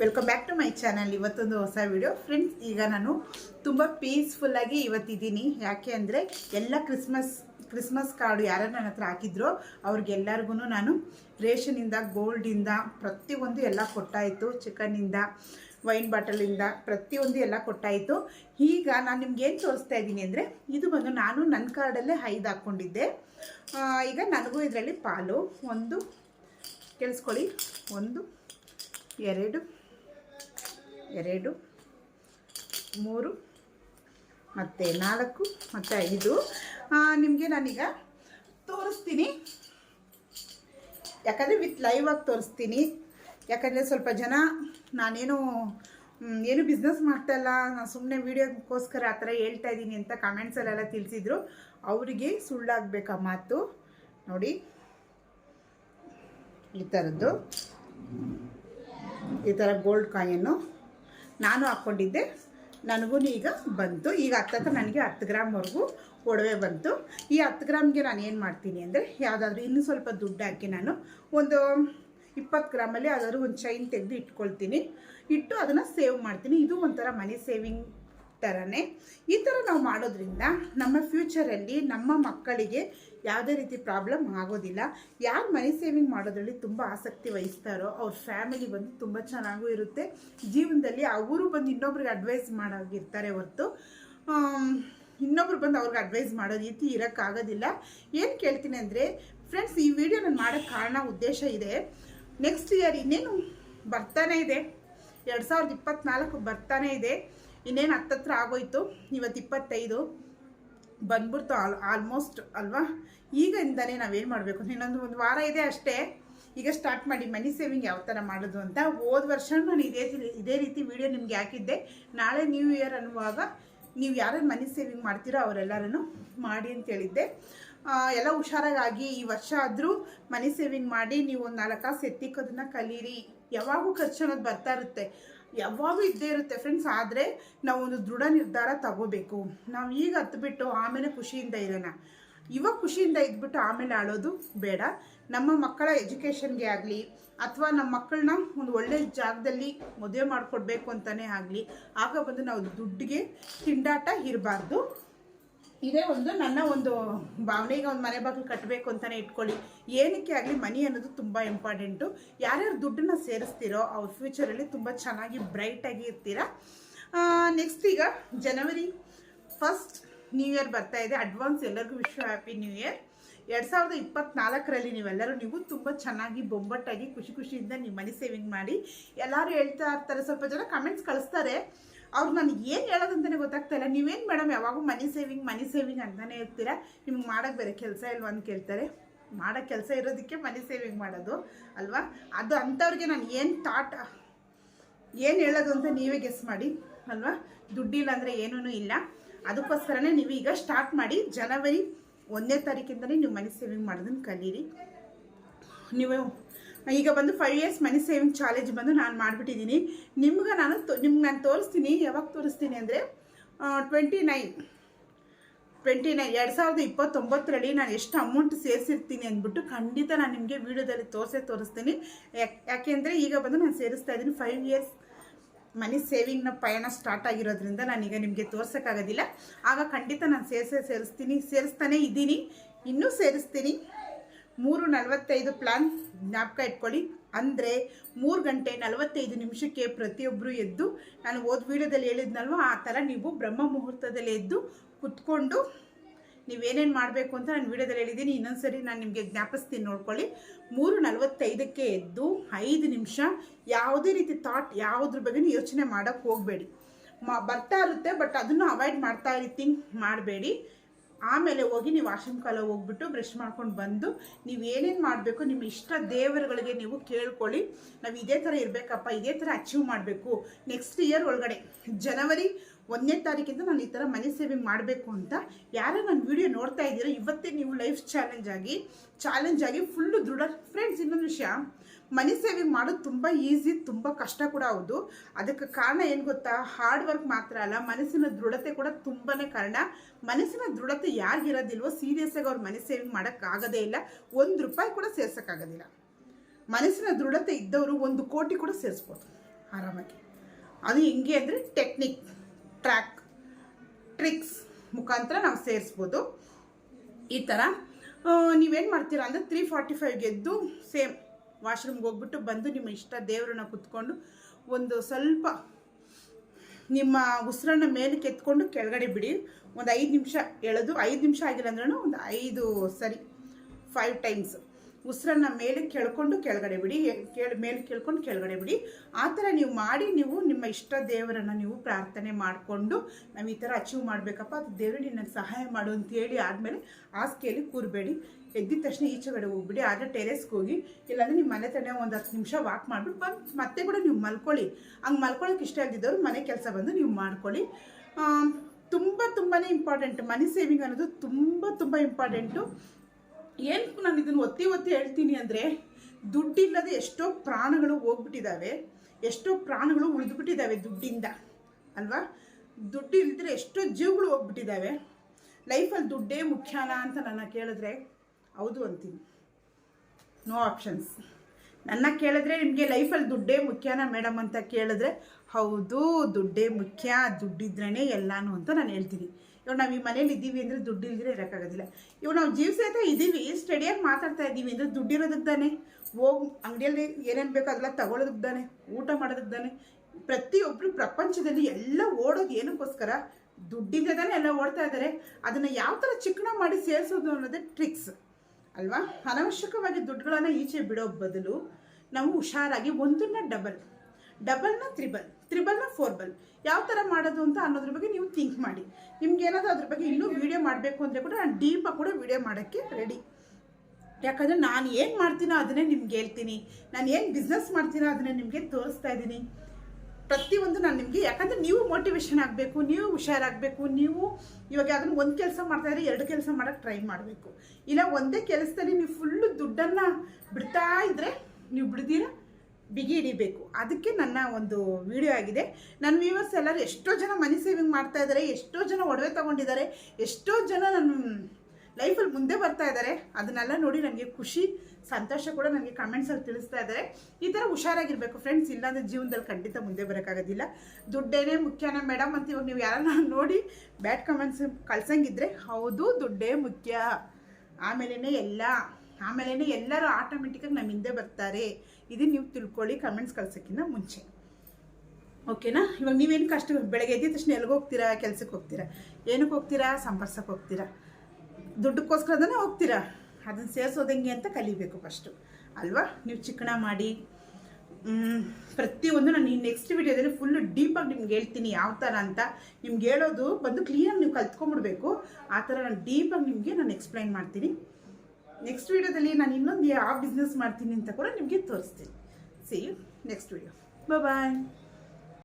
Welcome back to my channel ಇವತ್ತೊಂದು ಹೊಸ video friends ಈಗ ನಾನು ತುಂಬ ಪೀಸ್ಫುಲ್ಲಾಗಿ ಇವತ್ತಿದ್ದೀನಿ. ಯಾಕೆ ಅಂದರೆ ಎಲ್ಲ ಕ್ರಿಸ್ಮಸ್ ಕ್ರಿಸ್ಮಸ್ ಕಾರ್ಡು ಯಾರು ನನ್ನ ಹತ್ರ ಹಾಕಿದ್ರು. ಅವ್ರಿಗೆಲ್ಲರಿಗೂ ನಾನು ರೇಷನಿಂದ ಗೋಲ್ಡಿಂದ ಪ್ರತಿಯೊಂದು ಎಲ್ಲ ಕೊಟ್ಟಾಯಿತು. ಚಿಕನಿಂದ ವೈನ್ ಬಾಟಲಿಂದ ಪ್ರತಿಯೊಂದು ಎಲ್ಲ ಕೊಟ್ಟಾಯಿತು. ಈಗ ನಾನು ನಿಮ್ಗೆ ಏನು ತೋರಿಸ್ತಾ ಇದ್ದೀನಿ ಅಂದರೆ, ಇದು ಬಂದು ನಾನು ನನ್ನ ಕಾರ್ಡಲ್ಲೇ ಐದು ಹಾಕ್ಕೊಂಡಿದ್ದೆ ಈಗ ನನಗೂ ಇದರಲ್ಲಿ ಪಾಲು. ಒಂದು, ಕೇಳಿಸ್ಕೊಳ್ಳಿ. ಒಂದು, ಎರಡು ಎರಡು, ಮೂರು, ಮತ್ತು ನಾಲ್ಕು, ಮತ್ತು ಐದು. ನಿಮಗೆ ನಾನೀಗ ತೋರಿಸ್ತೀನಿ. ಯಾಕಂದರೆ ವಿತ್ ಲೈವ್ ಆಗಿ ತೋರಿಸ್ತೀನಿ. ಯಾಕಂದರೆ ಸ್ವಲ್ಪ ಜನ ನಾನೇನು ಏನು ಬಿಸ್ನೆಸ್ ಮಾಡ್ತಾಯಿಲ್ಲ ನಾನು ಸುಮ್ಮನೆ ವೀಡಿಯೋಗೋಸ್ಕರ ಆ ಥರ ಹೇಳ್ತಾ ಇದ್ದೀನಿ ಅಂತ ಕಮೆಂಟ್ಸಲ್ಲೆಲ್ಲ ತಿಳಿಸಿದ್ರು. ಅವರಿಗೆ ಸುಳ್ಳಾಗಬೇಕಾ ಮಾತು? ನೋಡಿ. ಈ ಥರದ್ದು. ಈ ಥರ ಗೋಲ್ಡ್ ಕಾಯನ್ನು ನಾನು ಹಾಕ್ಕೊಂಡಿದ್ದೆ ನನಗೂ ಈಗ ಬಂತು. ಈಗ ಹತ್ತತ್ರ ನನಗೆ ಹತ್ತು ಗ್ರಾಮ್ವರೆಗೂ ಒಡವೆ ಬಂತು. ಈ ಹತ್ತು ಗ್ರಾಮ್ಗೆ ನಾನು ಏನು ಮಾಡ್ತೀನಿ ಅಂದರೆ ಯಾವುದಾದ್ರೂ ಇನ್ನೂ ಸ್ವಲ್ಪ ದುಡ್ಡು ಹಾಕಿ ನಾನು ಒಂದು ಇಪ್ಪತ್ತು ಗ್ರಾಮಲ್ಲಿ ಯಾವುದಾದ್ರೂ ಒಂದು ಚೈನ್ ತೆಗೆದು ಇಟ್ಕೊಳ್ತೀನಿ. ಇಟ್ಟು ಅದನ್ನು ಸೇವ್ ಮಾಡ್ತೀನಿ. ಇದು ಒಂಥರ ಮನಿ ಸೇವಿಂಗ್ ಥರನೇ ಈ ಥರ ನಾವು ಮಾಡೋದ್ರಿಂದ ನಮ್ಮ ಫ್ಯೂಚರಲ್ಲಿ ನಮ್ಮ ಮಕ್ಕಳಿಗೆ ಯಾವುದೇ ರೀತಿ ಪ್ರಾಬ್ಲಮ್ ಆಗೋದಿಲ್ಲ. ಯಾರು ಮನಿ ಸೇವಿಂಗ್ ಮಾಡೋದ್ರಲ್ಲಿ ತುಂಬ ಆಸಕ್ತಿ ವಹಿಸ್ತಾರೋ ಅವ್ರ ಫ್ಯಾಮಿಲಿ ಬಂದು ತುಂಬ ಚೆನ್ನಾಗೂ ಇರುತ್ತೆ. ಜೀವನದಲ್ಲಿ ಅವರು ಬಂದು ಇನ್ನೊಬ್ರಿಗೆ ಅಡ್ವೈಸ್ ಮಾಡೋಗಿರ್ತಾರೆ ಹೊರತು. ಇನ್ನೊಬ್ರು ಬಂದು ಅವ್ರಿಗೆ ಅಡ್ವೈಸ್ ಮಾಡೋ ರೀತಿ ಇರೋಕ್ಕಾಗೋದಿಲ್ಲ ಏನು ಕೇಳ್ತೀನಿ ಅಂದರೆ ಫ್ರೆಂಡ್ಸ್ ಈ ವಿಡಿಯೋ ನಾನು ಮಾಡೋಕ್ಕೆ ಕಾರಣ, ಉದ್ದೇಶ ಇದೆ. ನೆಕ್ಸ್ಟ್ ಇಯರ್ ಇನ್ನೇನು ಬರ್ತಾನೆ ಇದೆ. ಎರಡು ಸಾವಿರದ ಇಪ್ಪತ್ತ್ನಾಲ್ಕು ಬರ್ತಾನೆ ಇದೆ. ಇನ್ನೇನು ಹತ್ತತ್ರ ಆಗೋಯ್ತು? ಇವತ್ತು ಇಪ್ಪತ್ತೈದು. ಬಂದ್ಬಿಡ್ತು ಆಲ್, ಆಲ್ಮೋಸ್ಟ್ ಅಲ್ವಾ? ಈಗಿಂದಲೇ ನಾವೇನು ಮಾಡಬೇಕು? ಇನ್ನೊಂದು ಒಂದು ವಾರ ಇದೆ ಅಷ್ಟೇ. ಈಗ ಸ್ಟಾರ್ಟ್ ಮಾಡಿ ಮನಿ ಸೇವಿಂಗ್ ಯಾವ ಥರ ಮಾಡೋದು ಅಂತ ಹೋದ ವರ್ಷ ನಾನು ಇದೇ ಇದೇ ರೀತಿ ವಿಡಿಯೋ ನಿಮಗೆ ಹಾಕಿದ್ದೆ. ನಾಳೆ ನ್ಯೂ ಇಯರ್ ಅನ್ನುವಾಗ ನೀವು ಯಾರ್ಯಾರು ಮನಿ ಸೇವಿಂಗ್ ಮಾಡ್ತೀರೋ ಅವರೆಲ್ಲರೂ ಮಾಡಿ ಅಂತ ಹೇಳಿದ್ದೆ. ಎಲ್ಲ ಹುಷಾರಾಗಿ ಈ ವರ್ಷ ಆದರೂ ಮನಿ ಸೇವಿಂಗ್ ಮಾಡಿ ನೀವು ಒಂದು ನಾಲ್ಕು ಕಾಸು ಎತ್ತಿಕ್ಕೋದನ್ನ ಕಲೀರಿ. ಯಾವಾಗೂ ಖರ್ಚು ಅನ್ನೋದು ಬರ್ತಾ ಇರುತ್ತೆ. ಯಾವಾಗೂ ಇದ್ದೇ ಇರುತ್ತೆ ಫ್ರೆಂಡ್ಸ್ ಆದರೆ ನಾವು ಒಂದು ದೃಢ ನಿರ್ಧಾರ ತಗೋಬೇಕು. ನಾವು ಈಗ ಹತ್ಬಿಟ್ಟು ಆಮೇಲೆ ಖುಷಿಯಿಂದ ಇರೋಣ. ಇವಾಗ ಖುಷಿಯಿಂದ ಇದ್ಬಿಟ್ಟು ಆಮೇಲೆ ಆಳೋದು ಬೇಡ. ನಮ್ಮ ಮಕ್ಕಳ ಎಜುಕೇಷನ್ಗೆ ಆಗಲಿ, ಅಥವಾ ನಮ್ಮ ಮಕ್ಕಳನ್ನ ಒಂದು ಒಳ್ಳೆ ಜಾಗದಲ್ಲಿ ಮದುವೆ ಮಾಡಿಕೊಡ್ಬೇಕು ಅಂತಲೇ ಆಗಲಿ, ಆಗ ಬಂದು ನಾವು ದುಡ್ಡಿಗೆ ತಿಂಡಾಟ ಇರಬಾರ್ದು. ಇದೇ ಒಂದು ನನ್ನ ಒಂದು ಭಾವನೆಗೆ ಒಂದು ಮನೆ ಬಾಗಿಲು ಕಟ್ಟಬೇಕು ಅಂತಲೇ ಇಟ್ಕೊಳ್ಳಿ. ಏನಕ್ಕೆ ಆಗಲಿ ಮನಿ ಅನ್ನೋದು ತುಂಬ ಇಂಪಾರ್ಟೆಂಟು ಯಾರ್ಯಾರು ದುಡ್ಡನ್ನ ಸೇರಿಸ್ತೀರೋ ಅವ್ರ ಫ್ಯೂಚರಲ್ಲಿ ತುಂಬ ಚೆನ್ನಾಗಿ ಬ್ರೈಟಾಗಿ ಇರ್ತೀರಾ? ನೆಕ್ಸ್ಟ್ ಈಗ ಜನವರಿ ಫಸ್ಟ್ ನ್ಯೂ ಇಯರ್ ಬರ್ತಾ ಇದೆ. ಅಡ್ವಾನ್ಸ್ ಎಲ್ಲರಿಗೂ ವಿಶ್ವ ಹ್ಯಾಪಿ ನ್ಯೂ ಇಯರ್ ಎರಡು ಸಾವಿರದ ಇಪ್ಪತ್ನಾಲ್ಕರಲ್ಲಿ ನೀವೆಲ್ಲರೂ ನೀವು ತುಂಬ ಚೆನ್ನಾಗಿ ಬೊಂಬಟ್ಟಾಗಿ ಖುಷಿ ಖುಷಿಯಿಂದ ನೀವು ಮನಿ ಸೇವಿಂಗ್ ಮಾಡಿ. ಎಲ್ಲರೂ ಹೇಳ್ತಾ ಇರ್ತಾರೆ, ಸ್ವಲ್ಪ ಜನ ಕಮೆಂಟ್ಸ್ ಕಳಿಸ್ತಾರೆ. ಅವ್ರು ನನಗೆ ಏನು ಹೇಳೋದಂತಲೇ ಗೊತ್ತಾಗ್ತಾ ಇಲ್ಲ. ನೀವೇನು ಮೇಡಮ್ ಯಾವಾಗೂ ಮನಿ ಸೇವಿಂಗ್ ಮನಿ ಸೇವಿಂಗ್ ಅಂತಲೇ ಇರ್ತೀರ ನಿಮ್ಗೆ ಮಾಡೋಕ್ಕೆ ಬೇರೆ ಕೆಲಸ ಇಲ್ವ ಅಂತ ಕೇಳ್ತಾರೆ. ಮಾಡೋ ಕೆಲಸ ಇರೋದಕ್ಕೆ ಮನಿ ಸೇವಿಂಗ್ ಮಾಡೋದು, ಅಲ್ವಾ? ಅದು ಅಂಥವ್ರಿಗೆ ನಾನು ಏನು ಥಾಟ್ ಏನು ಹೇಳೋದು ಅಂತ ನೀವೇ ಗೆಸ್ ಮಾಡಿ, ಅಲ್ವಾ? ದುಡ್ಡಿಲ್ಲ ಅಂದರೆ ಏನೂ ಇಲ್ಲ. ಅದಕ್ಕೋಸ್ಕರನೇ ನೀವು ಈಗ ಸ್ಟಾರ್ಟ್ ಮಾಡಿ ಜನವರಿ ಒಂದನೇ ತಾರೀಕಿಂದಲೇ ನೀವು ಮನಿ ಸೇವಿಂಗ್ ಮಾಡೋದನ್ನು ಕಲೀರಿ. ನೀವು ಈಗ ಬಂದು five years money saving challenge ಬಂದು ನಾನು ಮಾಡಿಬಿಟ್ಟಿದ್ದೀನಿ. ನಿಮ್ಗೆ ನಾನು ನಿಮ್ಗೆ ನಾನು ತೋರಿಸ್ತೀನಿ, ಯಾವಾಗ ತೋರಿಸ್ತೀನಿ ಅಂದರೆ ಟ್ವೆಂಟಿ ನೈನ್ ಟ್ವೆಂಟಿ ನೈನ್ ಎರಡು ಸಾವಿರದ ಇಪ್ಪತ್ತೊಂಬತ್ತರಲ್ಲಿ ನಾನು ಎಷ್ಟು ಅಮೌಂಟ್ ಸೇರಿಸಿರ್ತೀನಿ ಅಂದ್ಬಿಟ್ಟು ಖಂಡಿತ ನಾನು ನಿಮಗೆ ವೀಡಿಯೋದಲ್ಲಿ ತೋರಿಸೇ ತೋರಿಸ್ತೀನಿ. ಯಾಕೆ, ಯಾಕೆಂದರೆ ಈಗ ಬಂದು ನಾನು ಸೇರಿಸ್ತಾ ಇದ್ದೀನಿ ಫೈವ್ ಇಯರ್ಸ್ ಮನಿ ಸೇವಿಂಗ್ನ ಪಯಣ ಸ್ಟಾರ್ಟ್ ಆಗಿರೋದ್ರಿಂದ ನಾನೀಗ ನಿಮಗೆ ತೋರ್ಸೋಕ್ಕಾಗೋದಿಲ್ಲ. ಆಗ ಖಂಡಿತ ನಾನು ಸೇರಿಸೇ ಸೇರಿಸ್ತೀನಿ, ಸೇರಿಸ್ತಾನೇ ಇದ್ದೀನಿ. ಇನ್ನೂ ಸೇರಿಸ್ತೀನಿ. ಮೂರು ನಲವತ್ತೈದು ಪ್ಲಾನ್ ಜ್ಞಾಪಕ ಇಟ್ಕೊಳ್ಳಿ. ಅಂದರೆ ಮೂರು ಗಂಟೆ ನಲವತ್ತೈದು ನಿಮಿಷಕ್ಕೆ ಪ್ರತಿಯೊಬ್ಬರು ಎದ್ದು, ನಾನು ಓದ್ ವೀಡಿಯೋದಲ್ಲಿ ಹೇಳಿದ್ನಲ್ವ, ಆ ಥರ ನೀವು ಬ್ರಹ್ಮ ಮುಹೂರ್ತದಲ್ಲಿ ಎದ್ದು ಕುತ್ಕೊಂಡು ನೀವೇನೇನು ಮಾಡಬೇಕು ಅಂತ ನಾನು ವೀಡಿಯೋದಲ್ಲಿ ಹೇಳಿದ್ದೀನಿ. ಇನ್ನೊಂದು ಸರಿ ನಾನು ನಿಮಗೆ ಜ್ಞಾಪಿಸ್ತೀನಿ ನೋಡ್ಕೊಳ್ಳಿ. ಮೂರು ನಲವತ್ತೈದಕ್ಕೆ ಎದ್ದು ಐದು ನಿಮಿಷ ಯಾವುದೇ ರೀತಿ ಥಾಟ್ ಯಾವುದ್ರ ಬಗ್ಗೆನೂ ಯೋಚನೆ ಮಾಡೋಕ್ಕೆ ಹೋಗಬೇಡಿ. ಮ ಬರ್ತಾ ಇರುತ್ತೆ ಬಟ್ ಅದನ್ನು ಅವಾಯ್ಡ್ ಮಾಡ್ತಾ ಇರಿ ಥಿಂಕ್ ಮಾಡಬೇಡಿ. ಆಮೇಲೆ ಹೋಗಿ ನೀವು ವಾಶಿಂಗ್ ಕಾಲ ಹೋಗ್ಬಿಟ್ಟು ಬ್ರಷ್ ಮಾಡ್ಕೊಂಡು ಬಂದು ನೀವು ಏನೇನು ಮಾಡಬೇಕು, ನಿಮ್ಮ ಇಷ್ಟ ದೇವರುಗಳಿಗೆ ನೀವು ಕೇಳ್ಕೊಳ್ಳಿ. ನಾವು ಇದೇ ಥರ ಇರಬೇಕಪ್ಪ, ಇದೇ ಥರ ಅಚೀವ್ ಮಾಡಬೇಕು. ನೆಕ್ಸ್ಟ್ ಇಯರ್ ಒಳಗಡೆ ಜನವರಿ ಒಂದನೇ ತಾರೀಕಿಂದ ನಾನು ಈ ಥರ ಮನಿ ಸೇವಿಂಗ್ ಮಾಡಬೇಕು ಅಂತ ಯಾರೇ ನನ್ನ ವಿಡಿಯೋ ನೋಡ್ತಾ ಇದ್ದೀರೋ, ಇವತ್ತೇ ನೀವು ಲೈಫ್ ಚಾಲೆಂಜ್ ಆಗಿ ಚಾಲೆಂಜ್ ಆಗಿ ಫುಲ್ಲು ದೃಢ ಫ್ರೆಂಡ್ಸ್ ಇನ್ನೊಂದು ವಿಷಯ, ಮನಿ ಸೇವಿಂಗ್ ಮಾಡೋದು ತುಂಬ ಈಸಿ ತುಂಬ ಕಷ್ಟ ಕೂಡ ಹೌದು. ಅದಕ್ಕೆ ಕಾರಣ ಏನು ಗೊತ್ತಾ? ಹಾರ್ಡ್ ವರ್ಕ್ ಮಾತ್ರ ಅಲ್ಲ, ಮನಸ್ಸಿನ ದೃಢತೆ ಕೂಡ ತುಂಬಾ ಕಾರಣ. ಮನಸ್ಸಿನ ದೃಢತೆ ಯಾರಿಗಿರೋದಿಲ್ವೋ ಸೀರಿಯಸ್ ಆಗಿ ಅವ್ರು ಮನಿ ಸೇವಿಂಗ್ ಮಾಡೋಕ್ಕಾಗೋದೇ ಇಲ್ಲ, ಒಂದು ರೂಪಾಯಿ ಕೂಡ ಸೇರ್ಸೋಕ್ಕಾಗೋದಿಲ್ಲ ಮನಸ್ಸಿನ ದೃಢತೆ ಇದ್ದವರು ಒಂದು ಕೋಟಿ ಕೂಡ ಸೇರಿಸ್ಬೋದು, ಆರಾಮಾಗಿ. ಅದು ಹೆಂಗೆ ಅಂದರೆ ಟೆಕ್ನಿಕ್ ಟ್ರ್ಯಾಕ್ ಟ್ರಿಕ್ಸ್ ಮುಖಾಂತರ ನಾವು ಸೇರಿಸ್ಬೋದು. ಈ ಥರ ನೀವೇನು ಮಾಡ್ತೀರಾ ಅಂದರೆ ತ್ರೀ ಫಾರ್ಟಿ ಫೈವ್ಗೆ ಎದ್ದು ಸೇಮ್ ವಾಶ್ರೂಮ್ಗೆ ಹೋಗ್ಬಿಟ್ಟು ಬಂದು ನಿಮ್ಮ ಇಷ್ಟ ದೇವರನ್ನ ಕುತ್ಕೊಂಡು ಒಂದು ಸ್ವಲ್ಪ ನಿಮ್ಮ ಉಸಿರನ್ನ ಮೇಲಕ್ಕೆ ಎತ್ಕೊಂಡು ಕೆಳಗಡೆ ಬಿಡಿ. ಒಂದು ಐದು ನಿಮಿಷ ಎಳೆದು, ಐದು ನಿಮಿಷ ಆಗಿಲ್ಲ ಅಂದ್ರೂ ಒಂದು ಐದು ಸರಿ ಫೈವ್ ಟೈಮ್ಸ್ ಉಸಿರನ್ನ ಮೇಲೆ ಕೆಳ್ಕೊಂಡು ಕೆಳಗಡೆ ಬಿಡಿ, ಕೇಳ, ಮೇಲೆ ಕೇಳ್ಕೊಂಡು ಕೆಳಗಡೆ ಬಿಡಿ. ಆ ಥರ ನೀವು ಮಾಡಿ, ನೀವು ನಿಮ್ಮ ಇಷ್ಟ ದೇವರನ್ನು ನೀವು ಪ್ರಾರ್ಥನೆ ಮಾಡಿಕೊಂಡು ನಾವು ಈ ಥರ ಅಚೀವ್ ಮಾಡಬೇಕಪ್ಪ, ಅದು ದೇವರು ನಿನ್ನ ಸಹಾಯ ಮಾಡು ಅಂತೇಳಿ ಆದಮೇಲೆ ಹಾಸಿಗೆಯಲ್ಲಿ ಕೂರಬೇಡಿ. ಎದ್ದಿದ ತಕ್ಷಣ ಈಚೆಗಡೆ ಹೋಗ್ಬಿಡಿ ಆದರೆ ಟೆರೆಸ್ಗೆ ಹೋಗಿ, ಇಲ್ಲಾಂದರೆ ನಿಮ್ಮ ಮನೆ ತನೇ ಒಂದು ಹತ್ತು ನಿಮಿಷ ವಾಕ್ ಮಾಡಿಬಿಟ್ಟು ಬಂದು, ಮತ್ತೆ ಕೂಡ ನೀವು ಮಲ್ಕೊಳ್ಳಿ. ಹಂಗೆ ಮಲ್ಕೊಳ್ಳೋಕೆ ಇಷ್ಟ ಇದ್ದಿದ್ದವ್ರು ಮನೆ ಕೆಲಸ ಬಂದು ನೀವು ಮಾಡ್ಕೊಳ್ಳಿ. ತುಂಬ ತುಂಬಾ ಇಂಪಾರ್ಟೆಂಟ್ ಮನಿ ಸೇವಿಂಗ್ ಅನ್ನೋದು ತುಂಬ ತುಂಬ ಇಂಪಾರ್ಟೆಂಟು ಏನು ನಾನು ಇದನ್ನು ಒತ್ತಿ ಒತ್ತಿ ಹೇಳ್ತೀನಿ ಅಂದರೆ ದುಡ್ಡಿಲ್ಲದೆ ಎಷ್ಟೋ ಪ್ರಾಣಗಳು ಹೋಗ್ಬಿಟ್ಟಿದ್ದಾವೆ, ಎಷ್ಟೋ ಪ್ರಾಣಗಳು ಉಳಿದುಬಿಟ್ಟಿದ್ದಾವೆ ದುಡ್ಡಿಂದ, ಅಲ್ವಾ? ದುಡ್ಡು ಇಲ್ದಿದ್ರೆ ಎಷ್ಟೋ ಜೀವಗಳು ಹೋಗ್ಬಿಟ್ಟಿದ್ದಾವೆ. ಲೈಫಲ್ಲಿ ದುಡ್ಡೇ ಮುಖ್ಯನಾ ಅಂತ ನನ್ನ ಕೇಳಿದ್ರೆ ಹೌದು ಅಂತೀನಿ. ನೋ ಆಪ್ಷನ್ಸ್ ನನ್ನ ಕೇಳಿದ್ರೆ ನಿಮಗೆ ಲೈಫಲ್ಲಿ ದುಡ್ಡೇ ಮುಖ್ಯನಾ ಮೇಡಮ್ ಅಂತ ಕೇಳಿದ್ರೆ ಹೌದು, ದುಡ್ಡೇ ಮುಖ್ಯ ದುಡ್ಡಿದ್ರೇ ಎಲ್ಲಾನು ಅಂತ ನಾನು ಹೇಳ್ತೀನಿ. ಇವಾಗ ನಾವು ಈ ಮನೇಲಿ ಇದ್ದೀವಿ ಅಂದರೆ ದುಡ್ಡು ಇಲ್ಲದ್ರೆ ಇರೋಕ್ಕಾಗೋದಿಲ್ಲ. ಇವಾಗ ನಾವು ಜೀವಸಹಿತ ಇದ್ದೀವಿ ಸ್ಟಡಿಯಾಗಿ ಮಾತಾಡ್ತಾ ಇದ್ದೀವಿ ಅಂದರೆ ದುಡ್ಡಿರೋದಕ್ಕೆ ತಾನೆ. ಹೋಗಿ ಅಂಗಡಿಯಲ್ಲಿ ಏನೇನು ಬೇಕೋ ಅದೆಲ್ಲ ತಗೊಳ್ಳೋದಕ್ಕೆ ತಾನೆ, ಊಟ ಮಾಡೋದಕ್ಕೆ ತಾನೆ. ಪ್ರತಿಯೊಬ್ಬರು ಪ್ರಪಂಚದಲ್ಲಿ ಎಲ್ಲ ಓಡೋದು ಏನಕ್ಕೋಸ್ಕರ ದುಡ್ಡಿಂದ ತಾನೇ ಎಲ್ಲ ಓಡ್ತಾ ಇದ್ದಾರೆ ಅದನ್ನು ಯಾವ ಥರ ಚಿಕ್ಕಣ ಮಾಡಿ ಸೇರಿಸೋದು ಅನ್ನೋದೇ ಟ್ರಿಕ್ಸ್ ಅಲ್ವಾ? ಅನವಶ್ಯಕವಾಗಿ ದುಡ್ಡುಗಳನ್ನು ಈಚೆ ಬಿಡೋ ಬದಲು ನಾವು ಹುಷಾರಾಗಿ ಒಂದನ್ನ ಡಬಲ್ ಡಬಲ್ನ ತ್ರಿಬಲ್, ತ್ರಿಬಲ್ನ ಫೋರ್ಬಲ್. ಯಾವ ಥರ ಮಾಡೋದು ಅಂತ ಅನ್ನೋದ್ರ ಬಗ್ಗೆ ನೀವು ಥಿಂಕ್ ಮಾಡಿ. ನಿಮ್ಗೆ ಏನಾದರೂ ಅದ್ರ ಬಗ್ಗೆ ಇನ್ನೂ ವೀಡಿಯೋ ಮಾಡಬೇಕು ಅಂದರೆ ಕೂಡ ನಾನು ಡೀಪಾಗಿ ಕೂಡ ವೀಡಿಯೋ ಮಾಡೋಕ್ಕೆ ರೆಡಿ ಯಾಕಂದರೆ ನಾನು ಏನು ಮಾಡ್ತೀನೋ ಅದನ್ನೇ ನಿಮ್ಗೆ ಹೇಳ್ತೀನಿ. ನಾನು ಏನು ಬಿಸ್ನೆಸ್ ಮಾಡ್ತೀನೋ ಅದನ್ನೇ ನಿಮಗೆ ತೋರಿಸ್ತಾ ಇದ್ದೀನಿ. ಪ್ರತಿಯೊಂದು ನಾನು ನಿಮಗೆ, ಯಾಕಂದರೆ ನೀವು ಮೋಟಿವೇಶನ್ ಆಗಬೇಕು, ನೀವು ಹುಷಾರಾಗಬೇಕು, ನೀವು ಇವಾಗ ಅದನ್ನು ಒಂದು ಕೆಲಸ ಮಾಡ್ತಾ ಇದ್ರೆ ಎರಡು ಕೆಲಸ ಮಾಡೋಕ್ಕೆ ಟ್ರೈ ಮಾಡಬೇಕು. ಇಲ್ಲ ಒಂದೇ ಕೆಲಸದಲ್ಲಿ ನೀವು ಫುಲ್ಲು ದುಡ್ಡನ್ನು ಬಿಡ್ತಾ ಇದ್ದರೆ ನೀವು ಬಿಡ್ದಿರ ಬಿಗಿ ಹಿಡಿಬೇಕು. ಅದಕ್ಕೆ ನನ್ನ ಒಂದು ವಿಡಿಯೋ ಆಗಿದೆ. ನನ್ನ ವ್ಯೂವರ್ಸ್ ಎಲ್ಲರೂ ಎಷ್ಟೋ ಜನ ಮನಿ ಸೇವಿಂಗ್ ಮಾಡ್ತಾ ಇದ್ದಾರೆ, ಎಷ್ಟೋ ಜನ ಒಡವೆ ತಗೊಂಡಿದ್ದಾರೆ, ಎಷ್ಟೋ ಜನ ನನ್ನ ಲೈಫಲ್ಲಿ ಮುಂದೆ ಬರ್ತಾ ಇದ್ದಾರೆ. ಅದನ್ನೆಲ್ಲ ನೋಡಿ ನನಗೆ ಖುಷಿ, ಸಂತೋಷ ಕೂಡ ನನಗೆ ಕಮೆಂಟ್ಸಲ್ಲಿ ತಿಳಿಸ್ತಾ ಇದ್ದಾರೆ. ಈ ಥರ ಹುಷಾರಾಗಿರಬೇಕು ಫ್ರೆಂಡ್ಸ್ ಇಲ್ಲಾಂದ್ರೆ ಜೀವನದಲ್ಲಿ ಖಂಡಿತ ಮುಂದೆ ಬರೋಕ್ಕಾಗೋದಿಲ್ಲ. ದುಡ್ಡೇನೇ ಮುಖ್ಯನ ಮೇಡಮ್ ಅಂತ ಇವಾಗ ನೀವು ಯಾರನ್ನ ನೋಡಿ ಬ್ಯಾಡ್ ಕಮೆಂಟ್ಸ್ ಕಳ್ಸಂಗಿದ್ರೆ, ಹೌದು, ದುಡ್ಡೇ ಮುಖ್ಯ. ಆಮೇಲೆ ಎಲ್ಲ ಆಮೇಲೆ ಎಲ್ಲರೂ ಆಟೋಮೆಟಿಕಾಗಿ ನಮ್ಮ ಹಿಂದೆ ಬರ್ತಾರೆ. ಇದನ್ನು ನೀವು ತಿಳ್ಕೊಳ್ಳಿ ಕಮೆಂಟ್ಸ್ ಕಳ್ಸೋಕ್ಕಿಂತ ಮುಂಚೆ. ಓಕೆನಾ ಇವಾಗ ನೀವೇನು ಕಷ್ಟ, ಬೆಳಗ್ಗೆ ಎದ್ದ ತಕ್ಷಣ ಎಲ್ಲಿಗೆ ಹೋಗ್ತೀರಾ? ಕೆಲ್ಸಕ್ಕೆ ಹೋಗ್ತೀರಾ? ಏನಕ್ಕೆ ಹೋಗ್ತೀರಾ? ಸಂಪರ್ಸಕ್ಕೆ ಹೋಗ್ತೀರಾ? ದುಡ್ಡಕ್ಕೋಸ್ಕರನೇ ಹೋಗ್ತೀರಾ? ಅದನ್ನು ಸೇರಿಸೋದು ಹೆಂಗೆ ಅಂತ ಕಲಿಬೇಕು ಫಸ್ಟು ಅಲ್ವಾ? ನೀವು ಚಿಕ್ಕಣ ಮಾಡಿ. ಪ್ರತಿಯೊಂದು ನಾನು ಈ ನೆಕ್ಸ್ಟ್ ವಿಡಿಯೋದಲ್ಲಿ ಫುಲ್ಲು ಡೀಪಾಗಿ ನಿಮ್ಗೆ ಹೇಳ್ತೀನಿ ಯಾವ ಥರ ಅಂತ. ನಿಮ್ಗೆ ಹೇಳೋದು ಬಂದು ಕ್ಲೀನಾಗಿ ನೀವು ಕಲ್ತ್ಕೊಂಡ್ಬಿಡ್ಬೇಕು. ಆ ಥರ ನಾನು ಡೀಪಾಗಿ ನಿಮಗೆ ನಾನು ಎಕ್ಸ್ಪ್ಲೈನ್ ಮಾಡ್ತೀನಿ. ನೆಕ್ಸ್ಟ್ ವೀಡಿಯೋದಲ್ಲಿ ನಾನು ಇನ್ನೊಂದು ಯಾವ ಬಿಸ್ನೆಸ್ ಮಾಡ್ತೀನಿ ಅಂತ ಕೂಡ ನಿಮಗೆ ತೋರಿಸ್ತೀನಿ. ಸಿ ನೆಕ್ಸ್ಟ್ ವೀಡಿಯೋ ಬಾಯ್